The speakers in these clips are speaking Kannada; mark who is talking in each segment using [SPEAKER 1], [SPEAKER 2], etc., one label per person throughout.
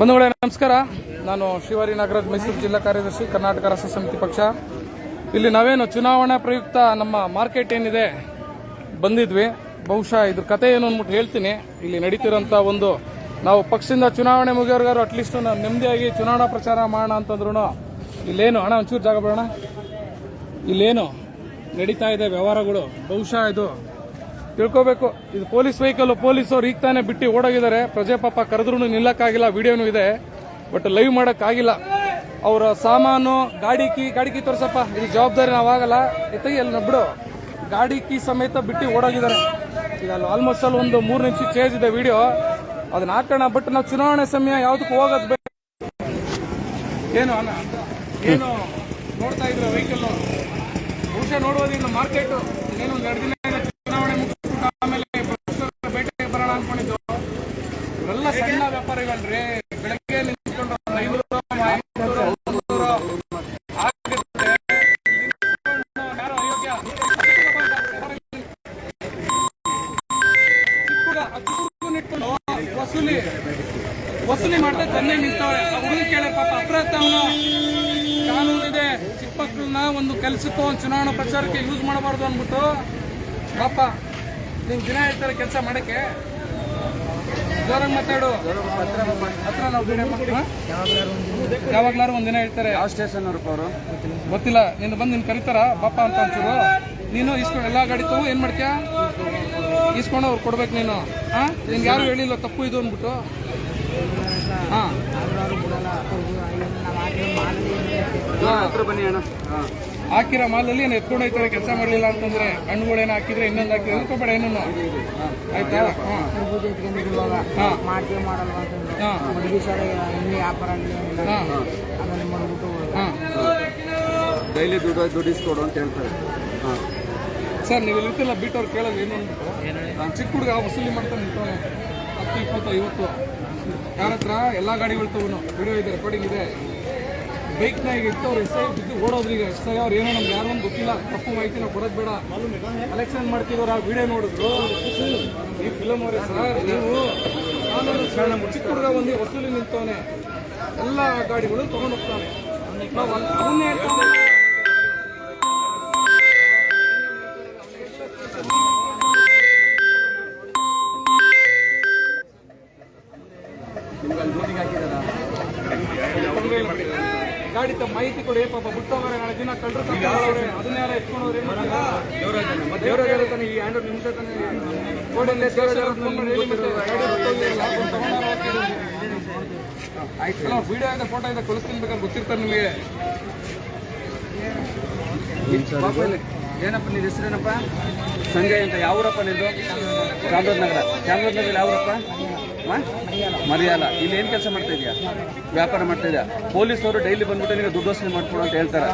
[SPEAKER 1] ಬಂಧುಗಳೇ, ನಮಸ್ಕಾರ. ನಾನು ಶಿವಾರಿ ನಾಗರಾಜ್, ಮೈಸೂರು ಜಿಲ್ಲಾ ಕಾರ್ಯದರ್ಶಿ, ಕರ್ನಾಟಕ ರಾಷ್ಟ್ರ ಸಮಿತಿ ಪಕ್ಷ. ಇಲ್ಲಿ ನಾವೇನು ಚುನಾವಣಾ ಪ್ರಯುಕ್ತ ನಮ್ಮ ಮಾರ್ಕೆಟ್ ಏನಿದೆ ಬಂದಿದ್ವಿ. ಬಹುಶಃ ಇದ್ರ ಕತೆ ಏನು ಅಂದ್ಬಿಟ್ಟು ಹೇಳ್ತೀನಿ. ಇಲ್ಲಿ ನಡೀತಿರೋಂಥ ಒಂದು ನಾವು ಪಕ್ಷದಿಂದ ಚುನಾವಣೆ ಮುಗಿಯೋರ್ಗಾರು ಅಟ್ಲೀಸ್ಟ್ ನಾವು ನೆಮ್ಮದಿಯಾಗಿ ಚುನಾವಣಾ ಪ್ರಚಾರ ಮಾಡೋಣ ಅಂತಂದ್ರೂ ಇಲ್ಲೇನು? ಹಣ ಒಂಚೂರು ಜಾಗ ಬಿಡೋಣ. ಇಲ್ಲೇನು? ನಡೀತಾ ಇದೆ ವ್ಯವಹಾರಗಳು. ಬಹುಶಃ ಇದು ತಿಳ್ಕೋಬೇಕು. ಇದು ಪೊಲೀಸ್ ವೆಹಿಕಲ್ ಪೊಲೀಸರು ಈಗ ತಾನೇ ಬಿಟ್ಟು ಓಡೋಗಿದ್ದಾರೆ. ಪ್ರಜೆ ಪಾಪ ಕರೆದ್ರೂ ನಿಲ್ಲಕ್ಕಾಗಿಲ್ಲ, ವಿಡಿಯೋನು ಇದೆ. ಬಟ್ ಲೈವ್ ಮಾಡೋಕ್ಕಾಗಿಲ್ಲ. ಅವರ ಸಾಮಾನು, ಗಾಡಿ ಕೀ ಗಾಡಿ ಕೀ ತೋರಿಸಪ್ಪ. ಇದು ಜವಾಬ್ದಾರಿ ನಾವಾಗಲ್ಲ. ಜೊತೆಗೆ ಅಲ್ಲಿ ಬಿಡು ಗಾಡಿ ಕೀ ಸಮೇತ ಬಿಟ್ಟು ಓಡೋಗಿದ್ದಾರೆ. ಈಗ ಅಲ್ಲಿ ಆಲ್ಮೋಸ್ಟ್ ಅಲ್ಲಿ ಒಂದು ಮೂರು ನಿಮಿಷ ಚೇಂಜ್ ಇದೆ ವಿಡಿಯೋ ಅದನ್ನ ಹಾಕೋಣ ಬಟ್ ನಾವು ಚುನಾವಣೆ ಸಮಯ ಯಾವುದಕ್ಕೂ ಹೋಗೋದು ಬೇಕು ಏನು ಅಣ್ಣ? ಏನು ನೋಡ್ತಾ ಇದ್ರೆ ವೆಹಿಕಲ್ ಬಹುಶಃ ನೋಡುವುದು ಇನ್ನು ಮಾರ್ಕೆಟ್ ಎರಡು ದಿನ ಮಕ್ಕಳನ್ನ ಒಂದು ಕೆಲಸಕ್ಕೂ ಒಂದು ಚುನಾವಣಾ ಪ್ರಚಾರಕ್ಕೆ ಯೂಸ್ ಮಾಡಬಾರ್ದು ಅಂದ್ಬಿಟ್ಟು ಪಾಪ ನಿಮ್ಗೆ ದಿನ ಹೇಳ್ತಾರೆ ಕೆಲಸ ಮಾಡಕ್ಕೆ. ಜೋರಾಗಿ ಮಾತಾಡು. ಹತ್ರ ನಾವು? ಯಾವಾಗ್ಲಾರು ಒಂದಿನ ಹೇಳ್ತಾರೆ.
[SPEAKER 2] ಯಾವ ಸ್ಟೇಷನ್ ಅವ್ರಪ್ಪ ಅವರು?
[SPEAKER 1] ಗೊತ್ತಿಲ್ಲ. ನಿನ್ನ ಬಂದು ನಿನ್ ಕರೀತಾರ? ಪಾಪ ಅಂತ ಅನ್ಸೋರು ನೀನು ಇಸ್ಕೊಂಡು ಎಲ್ಲಾ ಗಾಡಿ ತಗೋ ಏನ್ ಮಾಡ್ತೀಯ? ಇಸ್ಕೊಂಡು ಅವ್ರು ಕೊಡ್ಬೇಕು ನೀನು. ಹಾ? ನಿನ್ಗೆ ಯಾರು ಹೇಳಿಲ್ಲ ತಪ್ಪು ಇದು ಅಂದ್ಬಿಟ್ಟು. ಹಾ.
[SPEAKER 2] ಹತ್ರ ಬನ್ನಿ ಅಣ್ಣ. ಹಾಂ.
[SPEAKER 1] ಹಾಕಿರೋ ಮಾಲಲ್ಲಿ ಏನು ಎತ್ಕೊಂಡು ಹೋಗ್ತಾರೆ ಕೆಲಸ ಮಾಡಲಿಲ್ಲ ಅಂತಂದ್ರೆ ಹಣ್ಣುಗಳೇನು ಹಾಕಿದ್ರೆ ಇನ್ನೊಂದು ಹಾಕಿದ್ರೆ ಅನ್ಕೋಬೇಡ ಏನನ್ನು ಆಯ್ತಾ.
[SPEAKER 3] ಮಾಡ್ತೀವಿ ಮಾಡಲ್ವಾ ಅಂತಂದ್ರು
[SPEAKER 1] ಹಾ.
[SPEAKER 3] ಮಡಗಿ ಸರ ಇನ್ನೂ ವ್ಯಾಪಾರ ಮಾಡ್ಬಿಟ್ಟು
[SPEAKER 1] ಹಾ.
[SPEAKER 2] ಡೈಲಿ ದುಡ್ಡು ದುಡ್ಡಿಸ್ಕೊಡು ಅಂತ ಹೇಳ್ತಾರೆ. ಹಾಂ.
[SPEAKER 1] ಸರ್ ನೀವು ಇರ್ತಿಲ್ಲ ಬಿಟ್ಟವ್ರು ಕೇಳೋದು ಏನು ನಾನು ಚಿಕ್ಕ ಹುಡುಗ ವಸೂಲಿ ಮಾಡ್ತಾನೆ ನಿಂತವನು. ಹತ್ತು ಇಪ್ಪತ್ತು ಐವತ್ತು. ಯಾರ ಹತ್ರ? ಎಲ್ಲ ಗಾಡಿಗಳು ತಗೋನು ವಿಡಿಯೋ ಇದೆ ರೆಕಾರ್ಡಿಂಗ್ ಇದೆ. ಬೈಕ್ನ ಈಗ ಇಟ್ಟವ್ರು ಎಸ್ ಐ ಬಿದ್ದು ಓಡೋದ್ರಿ ಈಗ ಎಸ್ ಐ ಅವ್ರು ಏನೋ ನಮ್ಗೆ ಯಾರು ಒಂದು ಗೊತ್ತಿಲ್ಲ. ತಪ್ಪು ಮಾಹಿತಿ ನಾವು ಕೊಡೋದು ಬೇಡ. ಕಲೆಕ್ಷನ್ ಮಾಡ್ತಿದ್ರು ಆ ವಿಡಿಯೋ ನೋಡಿದ್ರು. ಈ ಫಿಲಮ್ ಅವರೇ ಸರ್ ನೀವು ನಾನು ಚಿಕ್ಕ ಹುಡುಗ ಒಂದು ವಸೂಲಿ ನಿಂತವನೆ. ಎಲ್ಲ ಗಾಡಿಗಳು ತಗೊಂಡು ಹೋಗ್ತಾನೆ ನಾವು ಮಾಹಿತಿ ಕೊಡಿ. ಪಾಪ ಬಿಟ್ಟವರೆ ನಾಳೆ ದಿನ ಕಳ್ಳರು ತಗೊಂಡವ್ರೆ ಅದನ್ನ ಯಾರು ಎತ್ಕೊಂಡವ್ರೆ ಏನು ಮಾಡ್ತೀರಾ?
[SPEAKER 2] ದೇವರಾಜ ಮತ್ತೆ ತಾನೆ ಈ ಹ್ಯಾಂಡ್ ನಿಮ್ಮ ತಾನೆ
[SPEAKER 1] ಗೋಡಲ್ಲಿ ದೇವರಾಜ.
[SPEAKER 2] ಆಯ್ತು.
[SPEAKER 1] ಅಲ್ಲ ವಿಡಿಯೋ ಇದೆ ಫೋಟೋ ಇದೆ ಕಳಿಸ್ತೀನಿ ಬೇಕಾದ್ರೆ ಗೊತ್ತಿರ್ತಾರೆ ನಿಮಗೆ.
[SPEAKER 2] ಏನಪ್ಪ ನಿನ್ನ ಹೆಸರೇನಪ್ಪ? ಸಂಜಯ್ ಅಂತ. ಯಾವೂರಪ್ಪ ನಿಂದು? ಚಾಮರಾಜನಗರ ಚಾಮರಾಜನಗರ ಯಾವೂರಪ್ಪ? ಮರಿಯಾಲ ಇಲ್ಲಿ ಏನು ಕೆಲಸ ಮಾಡ್ತಾ ಇದೆಯಾ? ವ್ಯಾಪಾರ ಮಾಡ್ತಾ ಇದೆಯಾ? ಪೊಲೀಸವರು ಡೈಲಿ ಬಂದ್ಬಿಟ್ಟು ನಿಮಗೆ ವಸೂಲಿ ಮಾಡ್ಕೊಡು ಅಂತ ಹೇಳ್ತಾರೆ.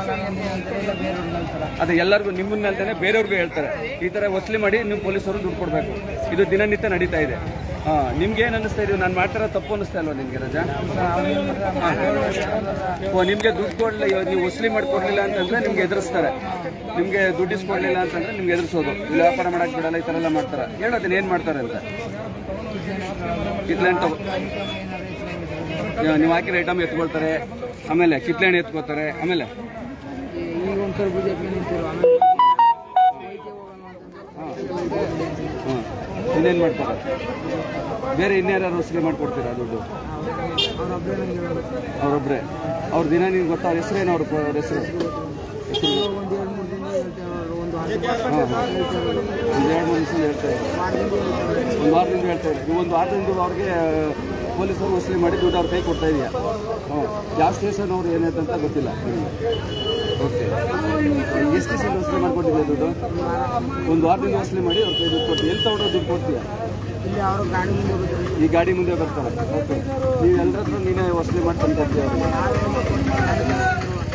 [SPEAKER 2] ಅದೇ ಎಲ್ಲರಿಗೂ ನಿಮ್ಮನ್ನ ಬೇರೆಯವ್ರಿಗೂ ಹೇಳ್ತಾರೆ. ಈ ಥರ ವಸೂಲಿ ಮಾಡಿ ನೀವು ಪೊಲೀಸರು ದುಡ್ಡು ಕೊಡಬೇಕು. ಇದು ದಿನನಿತ್ಯ ನಡೀತಾ ಇದೆ. ಹಾಂ, ನಿಮ್ಗೆ ಏನು ಅನಿಸ್ತಾ ಇದೀವಿ ನಾನು ಮಾಡ್ತಾರ ತಪ್ಪು ಅನಿಸ್ತಾ ಇಲ್ವಾ ನಿಮಗೆ ರಜಾ? ಓ, ನಿಮಗೆ ದುಡ್ಡು ಕೊಡಲಿಲ್ಲ ನೀವು ವಸೂಲಿ ಮಾಡಿಕೊಡ್ಲಿಲ್ಲ ಅಂತಂದ್ರೆ ನಿಮ್ಗೆ ಎದುರಿಸ್ತಾರೆ. ನಿಮಗೆ ದುಡ್ಡು ಇಸ್ಕೊಡ್ಲಿಲ್ಲ ಅಂತಂದ್ರೆ ನಿಮ್ಗೆ ಎದುರಿಸೋದು. ವ್ಯಾಪಾರ ಮಾಡಕ್ ಬಿಡಲ್ಲ, ಈ ಥರ ಎಲ್ಲ ಮಾಡ್ತಾರೆ. ಹೇಳೋದನ್ನ ಏನು ಮಾಡ್ತಾರೆ ಅಂತ? ಕಿತ್ಲೆ ತಗೋ ನೀವು ಹಾಕಿರೋ ಐಟಮ್ ಎತ್ಕೊಳ್ತಾರೆ, ಆಮೇಲೆ ಕಿತ್ಲೆ ಎತ್ಕೋತಾರೆ ಆಮೇಲೆ?
[SPEAKER 3] ಈಗ ಒಂದ್ಸಲ ಪೂಜೆ
[SPEAKER 2] ಇನ್ನೇನು ಮಾಡ್ತಾರೆ? ಬೇರೆ ಇನ್ಯಾರು ವಸೂಲಿ ಮಾಡಿಕೊಡ್ತೀರಾ ದುಡ್ಡು?
[SPEAKER 3] ಅವ್ರೊಬ್ಬರೇ
[SPEAKER 2] ಅವ್ರ ದಿನ ನಿಮ್ಗೆ ಗೊತ್ತಾ? ಅವ್ರ ಹೆಸರೇನು ಅವ್ರ ಅವ್ರ ಹೆಸರು?
[SPEAKER 3] ಒಂದು ಎರಡು
[SPEAKER 2] ದಿವಸ ಹೇಳ್ತಾರೆ ಒಂದು ವಾರದಿಂದ ಹೇಳ್ತಾರೆ ನೀವು ಒಂದು ವಾರದಿಂದ ಅವ್ರಿಗೆ, ಪೊಲೀಸರು ವಸೂಲಿ ಮಾಡಿ ದುಡ್ಡು ಅವ್ರ ಕೈ ಕೊಡ್ತಾ ಇದೆಯಾ? ಹ್ಞೂ ಯಾವ ಸ್ಟೇಷನ್ ಅವ್ರು ಅಂತ ಗೊತ್ತಿಲ್ಲ. ಓಕೆ. ಎಷ್ಟು ದಿವಸ ವಸೂಲಿ ಮಾಡ್ಕೊಟ್ಟಿದ್ಯಾ ದುಡ್ಡು? ಒಂದು ವಾರದಿಂದ ವಸೂಲಿ ಮಾಡಿ ಅವ್ರ ಕೈ ದುಡ್ಡು ಕೊಟ್ಟು ಎಲ್ಲಿ ತಗೊಂಡು ದುಡ್ಡು ಕೊಡ್ತೀಯಾ
[SPEAKER 3] ಇಲ್ಲಿ ಅವರು ಗಾಡಿ ಮುಂದೆ
[SPEAKER 2] ಈ ಗಾಡಿ ಮುಂದೆ ಬರ್ತಾರೆ. ಓಕೆ. ನೀವು ಎಲ್ಲರ ಹತ್ರ ನೀನೇ ವಸೂಲಿ ಮಾಡಿ ತಂದು ಕೊಡ್ತೀಯ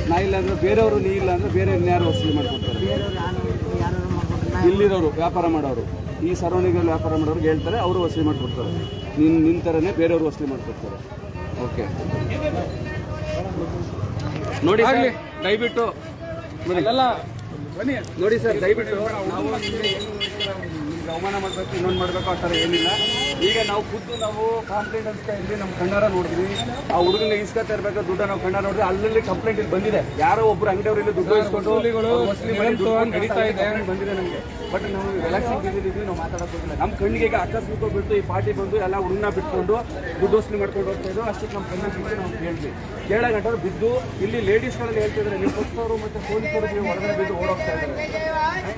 [SPEAKER 2] ನಾ ಇಲ್ಲ ಅಂದ್ರೆ ಬೇರೆಯವರು ನೀ ಇಲ್ಲ ಅಂದ್ರೆ ಬೇರೆ ಇನ್ಯಾರು ವಸೂಲಿ ಮಾಡಿಕೊಡ್ತಾರೆ? ಇಲ್ಲಿರೋರು ವ್ಯಾಪಾರ ಮಾಡೋರು. ಈ ಸರೌಂಡಿಂಗಲ್ಲಿ ವ್ಯಾಪಾರ ಮಾಡೋರಿಗೆ ಹೇಳ್ತಾರೆ ಅವರು ವಸೂಲಿ ಮಾಡಿಕೊಡ್ತಾರೆ. ನಿನ್ನ ನಿನ್ನ ಥರನೇ ಬೇರೆಯವರು ವಸೂಲಿ ಮಾಡಿಕೊಡ್ತಾರೆ. ಓಕೆ. ನೋಡಿ ದಯವಿಟ್ಟು ನೋಡಿ
[SPEAKER 1] ಬನ್ನಿ
[SPEAKER 2] ನೋಡಿ ಸರ್ ದಯವಿಟ್ಟು. ಅವಮಾನ ಮಾಡಬೇಕು ಇನ್ನೊಂದು ಮಾಡಬೇಕು ಆ ಥರ ಏನಿಲ್ಲ. ಈಗ ನಾವು ಖುದ್ದು ನಾವು ಕಂಪ್ಲೇಂಟ್ ಅಂತ ಇದ್ವಿ ನಮ್ಮ ಕಣ್ಣಾರ ನೋಡಿದ್ವಿ. ಆ ಹುಡುಗನ ಇಸ್ಕೊತಾ ಇರಬೇಕು ದುಡ್ಡು ನಾವು ಕಣ್ಣಾರ ನೋಡಿದ್ವಿ. ಅಲ್ಲಲ್ಲಿ ಕಂಪ್ಲೇಂಟ್ ಇಲ್ಲಿ ಬಂದಿದೆ. ಯಾರೋ ಒಬ್ಬರು ಅಂಗಡಿಯವರು ಇಲ್ಲಿ ದುಡ್ಡು ಇಸ್ಕೊಂಡು. ಬಂದಿದೆ ನಮಗೆ. ಬಟ್ ನಾವು ರಿಲ್ಯಾಕ್ಸ್ ಇದ್ದೀವಿ ನಾವು ಮಾತಾಡೋದಿಲ್ಲ ನಮ್ಮ ಕಣ್ಣಿಗೆ ಈಗ ಅಕಸ್ಮಿಕ ಬಿಟ್ಟು ಈ ಪಾರ್ಟಿ ಬಂದು ಎಲ್ಲ ಹುಡುಗನ ಬಿಟ್ಕೊಂಡು ದುಡ್ಡು ವಸೂಲಿ ಮಾಡ್ಕೊಂಡು ಹೋಗ್ತಾ ಇದ್ದು ಅಷ್ಟಕ್ಕೆ ನಮ್ಮ ಕಣ್ಣಿಗೆ ಬಿಟ್ಟು ನಾವು ಕೇಳಿದ್ವಿ. ಕೇಳೋ ಗಂಟೆ ಬಿದ್ದು ಇಲ್ಲಿ ಲೇಡೀಸ್ಗಳಲ್ಲಿ ಹೇಳ್ತಿದ್ರೆ ನೀವು ಕೊಟ್ಟವರು ಮತ್ತು ಪೊಲೀಸರು ನೀವು ಹೊರಗಡೆ ಬಿದ್ದು ಓಡೋಗ್ತಾ ಇದ್ದಾರೆ.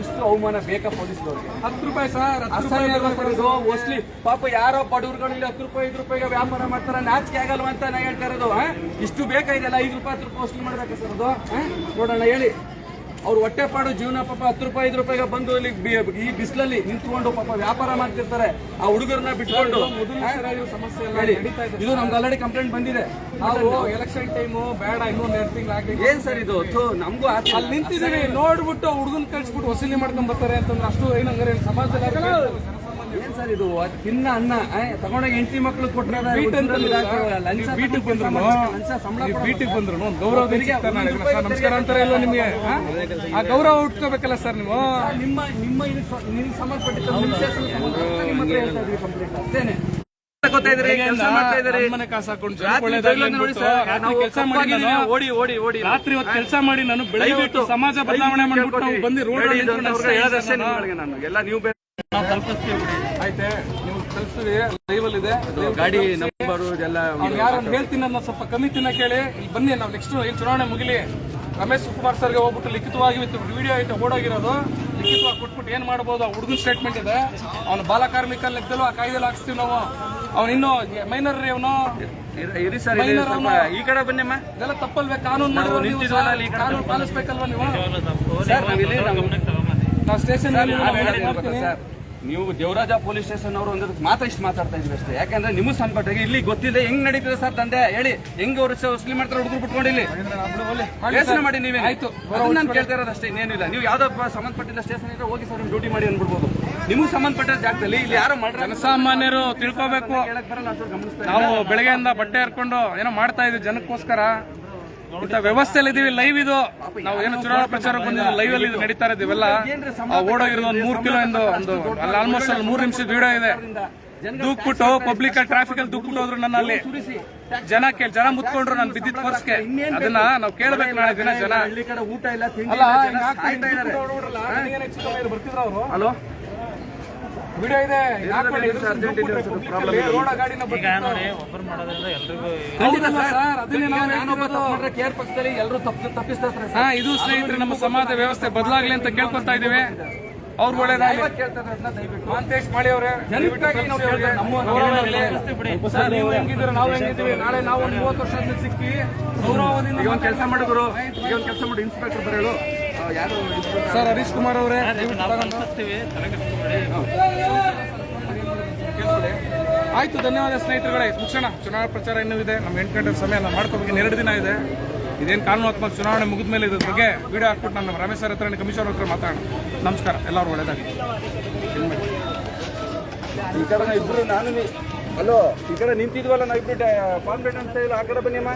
[SPEAKER 2] ಇಷ್ಟು ಅವಮಾನ ಬೇಕಾ ಪೊಲೀಸ್ನವ್ರಿಗೆ?
[SPEAKER 1] ಹತ್ತು ರೂಪಾಯಿ ಸರ್
[SPEAKER 2] ಅಸಹ್ಯ ಮೋಸ್ಟ್ಲಿ ಪಾಪ ಯಾರೋ ಬಡವ್ರುಗಳು ಇಲ್ಲಿ ಹತ್ತು ರೂಪಾಯಿ ಐದು ರೂಪಾಯಿಗೆ ವ್ಯಾಪಾರ ಮಾಡ್ತಾರೆ? ನಾಚಿಕೆ ಆಗಲ್ವಾ ಅಂತ ನಾ ಹೇಳ್ತಾ ಇರೋದು? ಇಷ್ಟು ಬೇಕಾಗಿದೆಲ್ಲ ಐದು ರೂಪಾಯಿ ಹತ್ತು ರೂಪಾಯಿ ವಸೂಲಿ ಮಾಡ್ಬೇಕಾ ಸರ್ ಅದು? ನೋಡೋಣ ಹೇಳಿ. ಅವ್ರು ಹೊಟ್ಟೆ ಪಾಡು ಜೀವನ ಪಾಪ ಹತ್ತು ರೂಪಾಯಿ ಐದು ರೂಪಾಯಿಗೆ ಬಂದು ಇಲ್ಲಿ ಈ ಬಿಸಿಲಲ್ಲಿ ನಿಂತ್ಕೊಂಡು ಪಾಪ ವ್ಯಾಪಾರ ಮಾಡ್ತಿರ್ತಾರೆ. ಆ ಹುಡುಗರನ್ನ ಬಿಟ್ಕೊಂಡು?
[SPEAKER 1] ಸಮಸ್ಯೆ ಇದೆ.
[SPEAKER 2] ನಮ್ಗೆ ಆಲ್ರೆಡಿ ಕಂಪ್ಲೇಂಟ್ ಬಂದಿದೆ.
[SPEAKER 1] ನಾವು ಎಲೆಕ್ಷನ್ ಟೈಮು ಬೇಡ ಇನ್ನೊಂದು ಎರಡು ತಿಂಗಳು
[SPEAKER 2] ಏನ್ ಸರ್ ಇದು? ನಮಗೂ
[SPEAKER 1] ಅಲ್ಲಿ ನಿಂತಿದ್ದೀವಿ. ನೋಡ್ಬಿಟ್ಟು ಹುಡುಗನ್ ಕಳ್ಸಿಬಿಟ್ಟು ವಸೂಲಿ ಮಾಡ್ಕೊಂಡ್ ಬರ್ತಾರೆ ಅಂತಂದ್ರೆ ಅಷ್ಟು ಏನಂದ್ರೆ ಸಮಾಜದಲ್ಲಿ?
[SPEAKER 2] ಏನ್ ಸರ್ ಇದು? ತಿನ್ನ ಅನ್ನ. ತಗೊಂಡಾಗ ಹೆಂಡತಿ ಮಕ್ಳು ಕೊಟ್ಟರೆ
[SPEAKER 1] ಬೀಟಿಗೆ ಬಂದ್ರು ಬೀಟಿಗೆ ಬಂದ್ರು ಒಂದು. ಸರ್ ನಮಸ್ಕಾರ ಅಂತಾರೆ ಇಲ್ಲ ನಿಮಗೆ? ಆ? ಗೌರವ ಉಟ್ಕೋಬೇಕಲ್ಲ ಸರ್ ನೀವು?
[SPEAKER 2] ನಿಮ್ಮ ನಿಮ್ಮ ನಿಮ್ಗೆ ಸಂಬಂಧಪಟ್ಟಿದ್ದ ಅಷ್ಟೇನೆ ಓಡಿ ಓಡಿ ಓಡಿ.
[SPEAKER 1] ರಾತ್ರಿ ಹೊತ್ತು ಕೆಲಸ ಮಾಡಿ ನಾನು ಬೆಳಗ್ಗೆ ಸಮಾಜ ಬದಲಾವಣೆ ಮಾಡ್ಬಿಟ್ಟು ಬಂದು ರೋಡ್
[SPEAKER 2] ಹೇಳೋದಷ್ಟೇ ಎಲ್ಲ ನೀವು
[SPEAKER 1] ಆಯ್ತೆ ನೀವು ಕಳಿಸ್ತೀವಿ ಲೈವ್ ಅಲ್ಲಿ ಇದೆ.
[SPEAKER 2] ಗಾಡಿ ನಂಬರ್ ಇದೆಲ್ಲ
[SPEAKER 1] ಅವ್ನು ಯಾರು ಹೇಳ್ತೀನಿ ಅನ್ನೋ ಸ್ವಲ್ಪ ಕಮ್ಮಿ ತಿನ್ನ ಕೇಳಿ. ಇಲ್ಲಿ ಬನ್ನಿ ನಾವು ನೆಕ್ಸ್ಟ್ ಇಲ್ಲಿ ಚುನಾವಣೆ ಮುಗಿಲಿ. ರಮೇಶ್ ಕುಮಾರ್ ಸರ್ಗೆ ಹೋಗ್ಬಿಟ್ಟು ಲಿಖಿತವಾಗಿ ವಿತ್ ವಿಡಿಯೋ ಐತೆ ಓಡೋಗಿರೋದು. ಲಿಖಿತವಾಗಿ ಕೊಟ್ಬಿಟ್ಟು ಏನ್ ಮಾಡಬಹುದು ಆ ಹುಡುಗನ ಸ್ಟೇಟ್ಮೆಂಟ್ ಇದೆ. ಅವನು ಬಾಲ ಕಾರ್ಮಿಕ ಲೆಕ್ಕದಲ್ಲೂ ಆ ಕಾಯ್ದೆಲ್ಲ ಹಾಕ್ಸ್ತೀವಿ ನಾವು. ಅವ್ನ ಇನ್ನು ಮೈನರ್ ಅವನು.
[SPEAKER 2] ಇರಿ- ಸರ್ ಈ ಕಡೆ ಬನ್ನಿಮ್ಮ
[SPEAKER 1] ಇದೆಲ್ಲ ತಪ್ಪಲ್ವೇ? ಕಾನೂನು ಮಾಡಿರೋ ನೀವು
[SPEAKER 2] ನಿಂತಿದ್ವಲ್ಲ ಈ ಕಡೆ
[SPEAKER 1] ಕಾನೂನು ಪಾಲಿಸ್ಬೇಕಲ್ವಾ ನೀವು?
[SPEAKER 2] ಸರ್ ನಾವಿಲ್ಲಿ ನಾವು
[SPEAKER 1] ಸ್ಟೇಷನ್
[SPEAKER 2] ಸರ್, ನಾವ್ ಹೇಳೋದು ಸರ್? ನೀವು ದೇವರಾಜ ಪೊಲೀಸ್ ಸ್ಟೇಷನ್ ಅವರು ಅಂದ್ರೆ ಮಾತ್ರ ಇಷ್ಟು ಮಾತಾಡ್ತಾ ಇದ್ವಿ ಅಷ್ಟೇ. ಯಾಕಂದ್ರೆ ನಿಮಗೆ ಸಂಪಟ ಇಲ್ಲಿ ಗೊತ್ತಿದೆ ಹೆಂಗ್ ನಡೀತದೆ ಸರ್ ತಂದೆ ಹೇಳಿ ಹೆಂಗ್ ಅವ್ರು ವಸೂಲಿ ಮಾಡ್ತಾರೆ ಹುಡುಗರು ಬಿಟ್ಕೊಂಡು ಇಲ್ಲಿ ಯೋಚನೆ ಮಾಡಿ ನೀವೇ
[SPEAKER 1] ಆಯ್ತು.
[SPEAKER 2] ನಾನು ಕೇಳ್ತಾ ಇರೋದು ಅಷ್ಟೇ ಇನ್ನೇನಿಲ್ಲ ನೀವು ಯಾವ್ದೋ ಸಂಬಂಧಪಟ್ಟಿಲ್ಲ ಸ್ಟೇಷನ್ ಇದ್ರೆ ಹೋಗಿ ಸರ್ ಡ್ಯೂಟಿ ಮಾಡಿ ಅನ್ಬಿಡ್ಬೋದು ನಿಮಗೆ ಸಂಬಂಧಪಟ್ಟ ಜಾಗದಲ್ಲಿ ಇಲ್ಲಿ ಯಾರು ಮಾಡ್ರೆ
[SPEAKER 1] ಜನಸಾಮಾನ್ಯರು ತಿಳ್ಕೋಬೇಕು. ನಾವು ಬೆಳಗ್ಗೆಯಿಂದ ಬಟ್ಟೆ ಹರ್ಕೊಂಡು ಏನೋ ಮಾಡ್ತಾ ಇದ್ವಿ ಜನಕ್ಕೋಸ್ಕರ. ಇಂಥ ವ್ಯವಸ್ಥೆಯಲ್ಲಿ ಇದೀವಿ. ಲೈವ್ ಇದು ನಾವು ಏನು ಚುನಾವಣಾ ಪ್ರಚಾರಕ್ಕೆ ಬಂದಿದ್ದು ಲೈವ್ ಅಲ್ಲಿ ಇದು ನಡೀತಾ ಇದೀವಲ್ಲ ಆ ಓಡೋಗಿರೋದು ಒಂದು ಮೂರು ಕಿಲೋ ಎಂದು ಒಂದು ಅಲ್ಲಿ ಆಲ್ಮೋಸ್ಟ್ ಅಲ್ಲಿ ಮೂರು ನಿಮಿಷದ ವಿಡಿಯೋ ಇದೆ. ದೂಕ್ಬಿಟ್ಟು ಪಬ್ಲಿಕ್ ಟ್ರಾಫಿಕ್ ಅಲ್ಲಿ ದೂಕ್ಬಿಟ್ಟು ಹೋದ್ರು ನನ್ನ ಅಲ್ಲಿ ಜನ ಕೇಳಿ ಜನ ಮುತ್ಕೊಂಡ್ರು ನಾನು ಬಿದ್ದಿದ್ ಫೋರ್ಸ್ಗೆ ಅದನ್ನ ನಾವು ಕೇಳ್ಬೇಕು ನಾಳೆ ದಿನ ಜನ.
[SPEAKER 2] ಊಟ ಇಲ್ಲ ಹಲೋ
[SPEAKER 1] ಅಲ್ಲ ವಿಡಿಯೋ ಇದೆ. ಗಾಡಿನ.
[SPEAKER 2] ಖಂಡಿತ ಸರ್
[SPEAKER 1] ಸರ್, ಅದನ್ನೇ ನಾವು
[SPEAKER 2] ನಾನೊಬ್ಬ ಕೇರ್ ಪಕ್ಷದಲ್ಲಿ ಎಲ್ಲರೂ ತಪ್ಪು
[SPEAKER 1] ಹಾ ಇದು ಸ್ನೇಹಿತರೆ ನಮ್ಮ ಸಮಾಜ ವ್ಯವಸ್ಥೆ ಬದಲಾಗ್ಲಿ ಅಂತ ಕೇಳ್ಕೊತಾ ಇದೀವಿ ಅವ್ರು ಒಳ್ಳೇದಾಗಿ ಮಾಂತೇಶ್ ಮಾಡಿ ಅವರೇ
[SPEAKER 2] ನಾವು
[SPEAKER 1] ನೀವು ಹೆಂಗಿದ್ದೀವಿ? ನಾಳೆ ನಾವು ಒಂದು ಮೂವತ್ತು ವರ್ಷ ಸಿಕ್ಕಿ ಗೌರವದಿಂದ
[SPEAKER 2] ಈಗ ಒಂದು ಕೆಲಸ ಮಾಡಿದ್ರು ಈಗ ಒಂದು ಕೆಲಸ ಮಾಡಿ ಇನ್ಸ್ಪೆಕ್ಟರ್ ಬರೋಳು ಆ, ಯಾರು
[SPEAKER 1] ಸರ್ ಹರೀಶ್ ಕುಮಾರ್ ಅವರೇ. ಆಯ್ತು ಧನ್ಯವಾದ ಸ್ನೇಹಿತರುಗಳೇ. ಮುಗಿಸೋಣ ಚುನಾವಣಾ ಪ್ರಚಾರ ಇನ್ನೂ ಇದೆ. ನಮ್ಮ ಎಂಟು ಗಂಟೆ ಸಮಯ ನಾವು ಮಾಡ್ಕೋಬೇಕು ಎರಡು ದಿನ ಇದೆ. ಇದೇನು ಕಾನೂನಾತ್ಮಕ ಚುನಾವಣೆ ಮುಗಿದ ಮೇಲೆ ಇದ್ರ ಬಗ್ಗೆ ವಿಡಿಯೋ ಹಾಕ್ಬಿಟ್ಟು ನಾನು ನಮ್ಮ ರಮೇಶ್ ಸರ್ ಹತ್ರ ಕಮಿಷನರ್ ಹತ್ರ ಮಾತಾಡೋಣ. ನಮಸ್ಕಾರ. ಎಲ್ಲರೂ ಒಳ್ಳೇದಾಗಿ
[SPEAKER 2] ಈ ಕಡೆ ಇಬ್ರು ನಾನು ನೀ- ಹಲೋ ಈ ಕಡೆ ನಿಂತಿದ್ವಲ್ಲ ನಾವು ಇಬ್ರು ಕಾನ್ಫಿಡೆಂಟ್ ಅಂತ ಇಲ್ಲ ಆ ಕಡೆ ಬನ್ನಿಮ್ಮ